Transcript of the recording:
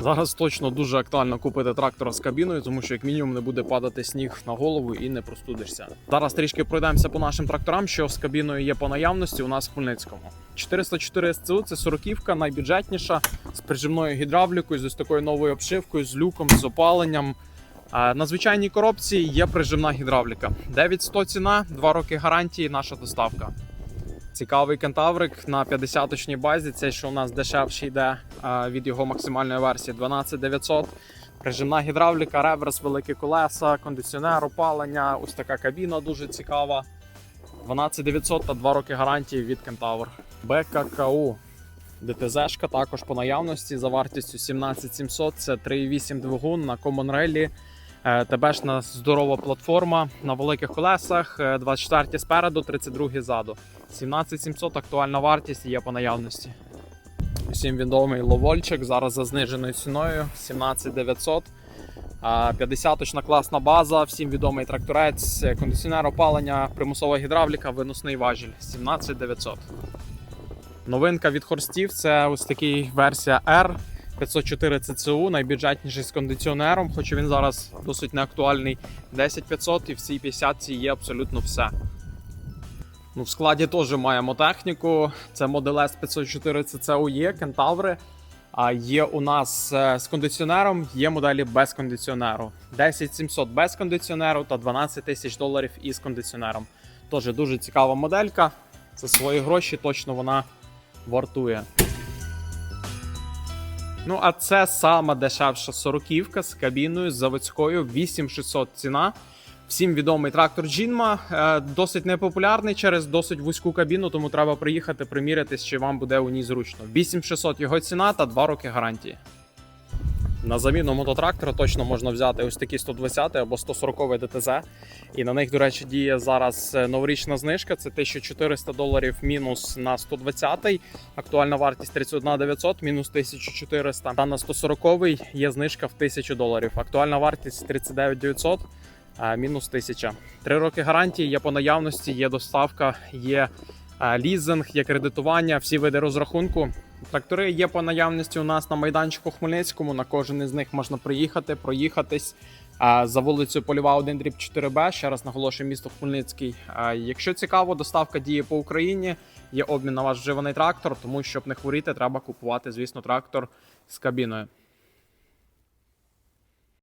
Зараз точно дуже актуально купити трактора з кабіною, тому що як мінімум не буде падати сніг на голову і не простудишся. Зараз трішки пройдемося по нашим тракторам, що з кабіною є по наявності у нас в Хмельницькому. 404 СЦУ це сороківка, найбюджетніша з прижимною гідравлікою, з ось такою новою обшивкою, з люком, з опаленням. На звичайній коробці є прижимна гідравліка. 9100 ціна, 2 роки гарантії, наша доставка. Цікавий кентаврик на 50-точній базі. Цей, що у нас дешевший йде від його максимальної версії 12900. Прижимна гідравліка, реверс, великі колеса, кондиціонер, опалення. Ось така кабіна дуже цікава. 12900 та 2 роки гарантії від Кентавр. БККУ. ДТЗ-шка також по наявності за вартістю 17700. Це 3,8 двигун на Common Rally. Е, ТБшна здорова платформа на великих колесах, е, 24 спереду, 32 ззаду. 17700 актуальна вартість є по наявності. Всім відомий ловольчик зараз за зниженою ціною 17900. 50-точна класна база, всім відомий тракторець, е, кондиціонер опалення, примусова гідравліка, виносний важіль 17900. Новинка від Хорстів це ось такий версія R 504 CCU, найбюджетніший з кондиціонером, хоч він зараз досить неактуальний. 10500 і в цій 50 є абсолютно все. Ну, в складі теж маємо техніку. Це Model S 504 CCU є, кентаври. А є у нас е, з кондиціонером, є моделі без кондиціонеру. 10700 без кондиціонеру та 12 тисяч доларів із кондиціонером. Теж дуже цікава моделька. За свої гроші точно вона вартує. Ну, а це сама дешевша сороківка з кабіною з заводською 8600 ціна. Всім відомий трактор Джінма. Е, Досить непопулярний через досить вузьку кабіну, тому треба приїхати, примірятись, чи вам буде у ній зручно. 8600 його ціна та 2 роки гарантії. На заміну мототрактора точно можна взяти ось такі 120 або 140 ДТЗ. І на них, до речі, діє зараз е, новорічна знижка. Це 1400 доларів мінус на 120. Актуальна вартість 31 900, мінус 1400. Та на 140 є знижка в 1000 доларів. Актуальна вартість 39 900, а мінус 1000. Три роки гарантії є по наявності, є доставка, є е, лізинг, є кредитування, всі види розрахунку. Трактори є по наявності у нас на майданчику Хмельницькому. На кожен із них можна приїхати, проїхатись за вулицею Польова 1 дріб 4Б. Ще раз наголошую місто Хмельницький. Якщо цікаво, доставка діє по Україні. Є обмін на ваш вживаний трактор, тому щоб не хворіти, треба купувати, звісно, трактор з кабіною.